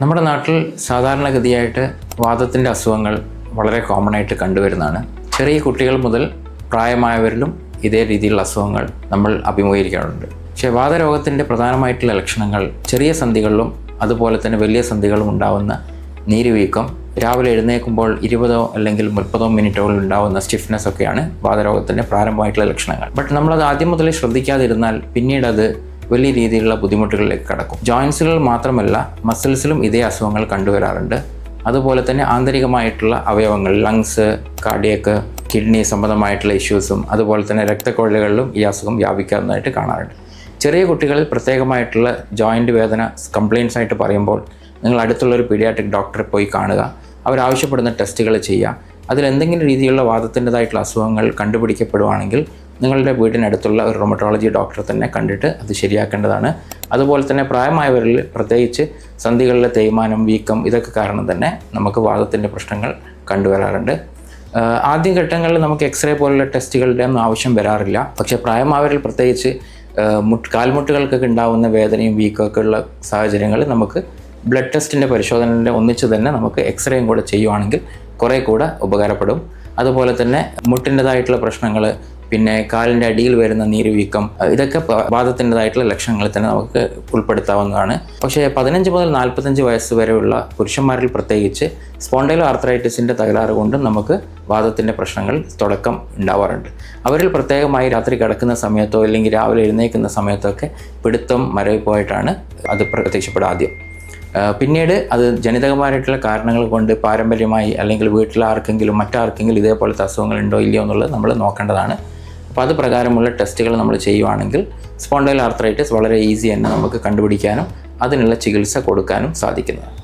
നമ്മുടെ നാട്ടിൽ സാധാരണഗതിയായിട്ട് വാദത്തിന്റെ അസുഖങ്ങൾ വളരെ കോമൺ ആയിട്ട് കണ്ടുവരുന്നതാണ്. ചെറിയ കുട്ടികൾ മുതൽ പ്രായമായവരിലും ഇതേ രീതിയിലുള്ള അസുഖങ്ങൾ നമ്മൾ അഭിമുഖീകരിക്കാറുണ്ട്. പക്ഷേ വാദരോഗത്തിന്റെ പ്രധാനമായിട്ടുള്ള ലക്ഷണങ്ങൾ ചെറിയ സന്ധികളിലും അതുപോലെ തന്നെ വലിയ സന്ധികളും ഉണ്ടാവുന്ന നീരുവീക്കം രാവിലെ എഴുന്നേൽക്കുമ്പോൾ ഇരുപതോ അല്ലെങ്കിൽ മുപ്പതോ മിനിറ്റുകളിൽ ഉണ്ടാവുന്ന സ്റ്റിഫ്നെസ് ഒക്കെയാണ് വാദരോഗത്തിന്റെ പ്രാരംഭമായിട്ടുള്ള ലക്ഷണങ്ങൾ. ബട്ട് നമ്മളത് ആദ്യം മുതലേ ശ്രദ്ധിക്കാതിരുന്നാൽ പിന്നീട് അത് വലിയ രീതിയിലുള്ള ബുദ്ധിമുട്ടുകളിലേക്ക് കടക്കും. ജോയിൻസുകൾ മാത്രമല്ല മസിൽസിലും ഇതേ അസുഖങ്ങൾ കണ്ടുവരാറുണ്ട്. അതുപോലെ തന്നെ ആന്തരികമായിട്ടുള്ള അവയവങ്ങൾ ലങ്സ് കാർഡിയക്ക് കിഡ്നി സംബന്ധമായിട്ടുള്ള ഇഷ്യൂസും അതുപോലെ തന്നെ രക്തക്കൊഴലുകളിലും ഈ അസുഖം വ്യാപിക്കാവുന്നതായിട്ട് കാണാറുണ്ട്. ചെറിയ കുട്ടികളിൽ പ്രത്യേകമായിട്ടുള്ള ജോയിന്റ് വേദന കംപ്ലയിൻസ് ആയിട്ട് പറയുമ്പോൾ നിങ്ങൾ അടുത്തുള്ള ഒരു പീഡിയാട്രിക് ഡോക്ടറെ പോയി കാണുക. അവരാവശ്യപ്പെടുന്ന ടെസ്റ്റുകൾ ചെയ്യുക. അതിൽ എന്തെങ്കിലും രീതിയിലുള്ള വാദത്തിന്റെതായിട്ടുള്ള അസുഖങ്ങൾ കണ്ടുപിടിക്കപ്പെടുവാണെങ്കിൽ നിങ്ങളുടെ വീടിനടുത്തുള്ള ഒരു റൊമറ്റോളജി ഡോക്ടറെ തന്നെ കണ്ടിട്ട് അത് ശരിയാക്കേണ്ടതാണ്. അതുപോലെ തന്നെ പ്രായമായവരിൽ പ്രത്യേകിച്ച് സന്ധികളിലെ തേയ്മാനം വീക്കം ഇതൊക്കെ കാരണം തന്നെ നമുക്ക് വാദത്തിന്റെ പ്രശ്നങ്ങൾ കണ്ടുവരാറുണ്ട്. ആദ്യ ഘട്ടങ്ങളിൽ നമുക്ക് എക്സ്റേ പോലുള്ള ടെസ്റ്റുകളുടെ ഒന്നും ആവശ്യം വരാറില്ല. പക്ഷേ പ്രായമായവരിൽ പ്രത്യേകിച്ച് മുട്ട് കാൽമുട്ടുകൾക്കൊക്കെ ഉണ്ടാകുന്ന വേദനയും വീക്കൊക്കെ ഉള്ള സാഹചര്യങ്ങളിൽ നമുക്ക് ബ്ലഡ് ടെസ്റ്റിന്റെ പരിശോധനയുടെ ഒന്നിച്ച് തന്നെ നമുക്ക് എക്സ്റേയും കൂടെ ചെയ്യുവാണെങ്കിൽ കുറേ കൂടെ ഉപകാരപ്പെടും. അതുപോലെ തന്നെ മുട്ടിന്റെതായിട്ടുള്ള പ്രശ്നങ്ങൾ പിന്നെ കാലിന്റെ അടിയിൽ വരുന്ന നീരുവീക്കം ഇതൊക്കെ വാദത്തിന്റെതായിട്ടുള്ള ലക്ഷണങ്ങളിൽ തന്നെ നമുക്ക് ഉൾപ്പെടുത്താവുന്നതാണ്. പക്ഷേ പതിനഞ്ച് മുതൽ നാൽപ്പത്തഞ്ച് വയസ്സ് വരെയുള്ള പുരുഷന്മാരിൽ പ്രത്യേകിച്ച് സ്പോണ്ടൈലോ ആർത്രൈറ്റിസിന്റെ തകരാറ് കൊണ്ടും നമുക്ക് വാദത്തിന്റെ പ്രശ്നങ്ങൾ തുടക്കം ഉണ്ടാവാറുണ്ട്. അവരിൽ പ്രത്യേകമായി രാത്രി കിടക്കുന്ന സമയത്തോ അല്ലെങ്കിൽ രാവിലെ എഴുന്നേൽക്കുന്ന സമയത്തൊക്കെ പിടുത്തം മരവിപ്പോയിട്ടാണ് അത് പ്രത്യക്ഷപ്പെടുക ആദ്യം. പിന്നീട് അത് ജനിതകമായിട്ടുള്ള കാരണങ്ങൾ കൊണ്ട് പാരമ്പര്യമായി അല്ലെങ്കിൽ വീട്ടിൽ ആർക്കെങ്കിലും മറ്റാർക്കെങ്കിലും ഇതേപോലത്തെ അസുഖങ്ങൾ ഉണ്ടോ ഇല്ലയോ എന്നുള്ളത് നമ്മൾ നോക്കേണ്ടതാണ്. അപ്പോൾ അത് പ്രകാരമുള്ള ടെസ്റ്റുകൾ നമ്മൾ ചെയ്യുവാണെങ്കിൽ സ്പോണ്ടൈൽ ആർത്രൈറ്റിസ് വളരെ ഈസി തന്നെ നമുക്ക് കണ്ടുപിടിക്കാനും അതിനുള്ള ചികിത്സ കൊടുക്കാനും സാധിക്കുന്നതാണ്.